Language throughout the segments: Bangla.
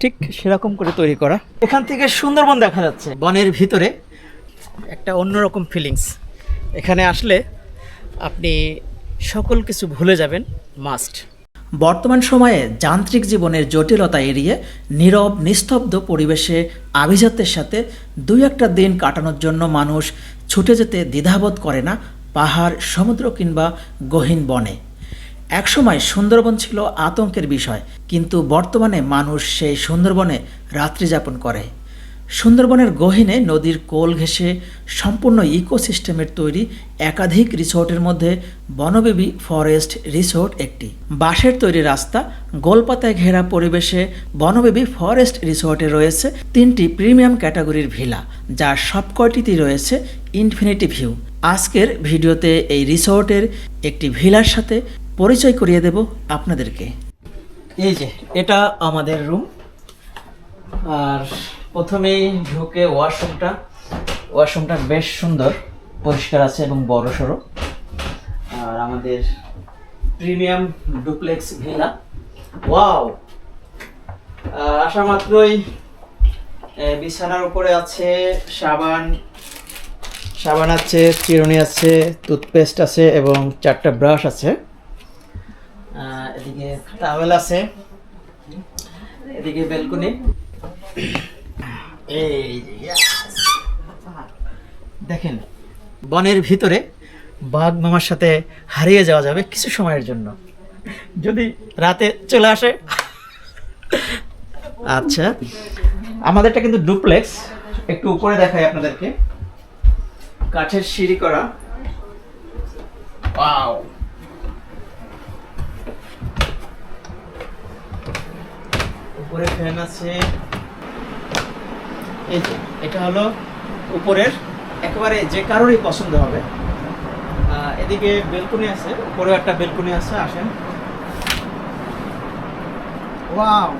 ঠিক সেরকম করে তৈরি করা। এখান থেকে সুন্দরবন দেখা যাচ্ছে। বনের ভিতরে একটা অন্যরকম ফিলিংস এখানে আসলে আপনি সকল কিছু ভুলে যাবেন মাস্ট বর্তমান সময়ে যান্ত্রিক জীবনের জটিলতা এড়িয়ে নীরব, নিস্তব্ধ পরিবেশে আভিজাত্যের সাথে দুই একটা দিন কাটানোর জন্য মানুষ ছুটে যেতে দ্বিধাবোধ করে না পাহাড়, সমুদ্র কিংবা গহীন বনে। একসময় সুন্দরবন ছিল আতঙ্কের বিষয়, কিন্তু বর্তমানে মানুষ সেই সুন্দরবনে রাত্রিযাপন করে। সুন্দরবনের গহীনে নদীর কোল ঘেঁষে সম্পূর্ণ ইকোসিস্টেমের তৈরি একাধিক রিসোর্টের মধ্যে বনবেবী ফরেস্ট রিসোর্ট একটি। বাঁশের তৈরি রাস্তা, গোলপাতায় ঘেরা পরিবেশে বনবেবী ফরেস্ট রিসোর্টে রয়েছে তিনটি প্রিমিয়াম ক্যাটাগরির ভিলা, যার সবকয়টিতেই রয়েছে ইনফিনিটি ভিউ। আজকের ভিডিওতে এই রিসোর্টের একটি ভিলার সাথে পরিচয় করিয়ে দেব আপনাদেরকে। এই যে, এটা আমাদের রুম আর প্রথমেই ঢুকে ওয়াশরুমটা ওয়াশরুমটা বেশ সুন্দর, পরিষ্কার আছে এবং বড় সড়ো। আর আমাদের প্রিমিয়াম ডুপ্লেক্স ভিলা ওয়াও আসা মাত্রই বিছানার উপরে আছে সাবান। সাবান আছে, চিরুনি আছে টুথপেস্ট আছে এবং চারটা ব্রাশ আছে। এদিকে আছে। এদিকে বেলকনি এই দেখেন, বনের ভিতরে বাঘ মামার সাথে হারিয়ে যাওয়া যাবে কিছু সময়ের জন্য। যদি রাতে চলে আসে। আচ্ছা আমাদেরটা কিন্তু ডুপ্লেক্স একটু উপরে দেখাই আপনাদেরকে। কাঠের সিঁড়ি করা। ওয়াও উপরে ফ্যান আছে। এই যে, এটা হলো উপরের, একেবারে যে কারোরই পছন্দ হবে। এদিকে বেলকনি আছে, উপরেও একটা বেলকনি আছে, আসেন। ওয়াও।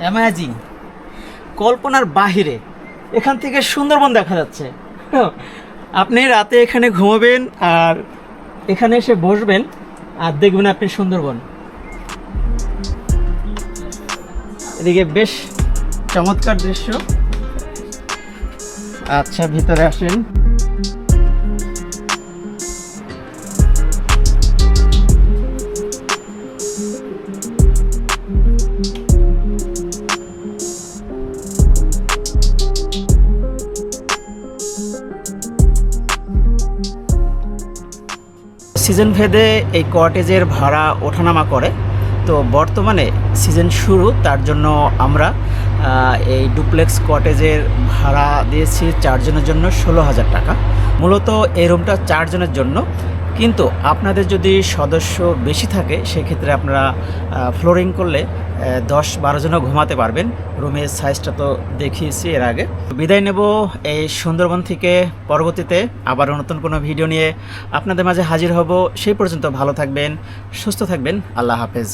অ্যামাজিং কল্পনার বাহিরে, এখান থেকে সুন্দরবন দেখা যাচ্ছে। আপনি রাতে এখানে ঘুমাবেন আর এখানে এসে বসবেন আর দেখবেন আপনি সুন্দরবন। এদিকে বেশ চমৎকার দৃশ্য। আচ্ছা ভিতরে আসেন। সিজন ভেদে এই কটেজের ভাড়া ওঠানামা করে। তো বর্তমানে সিজন শুরু, তার জন্য আমরা এই ডুপ্লেক্স কটেজের ভাড়া দিয়েছি চারজনের জন্য ষোলো হাজার টাকা। মূলত এই রুমটা চারজনের জন্য। কিন্তু আপনাদের যদি সদস্য বেশি থাকে, সেক্ষেত্রে আপনারা ফ্লোরিং করলে দশ বারো জনও ঘুমাতে পারবেন। রুমের সাইজটা তো দেখিয়েছি এর আগে। বিদায় নেব এই সুন্দরবন থেকে। পরবর্তীতে আবার নতুন কোনো ভিডিও নিয়ে আপনাদের মাঝে হাজির হব। সেই পর্যন্ত ভালো থাকবেন, সুস্থ থাকবেন। আল্লাহ হাফেজ।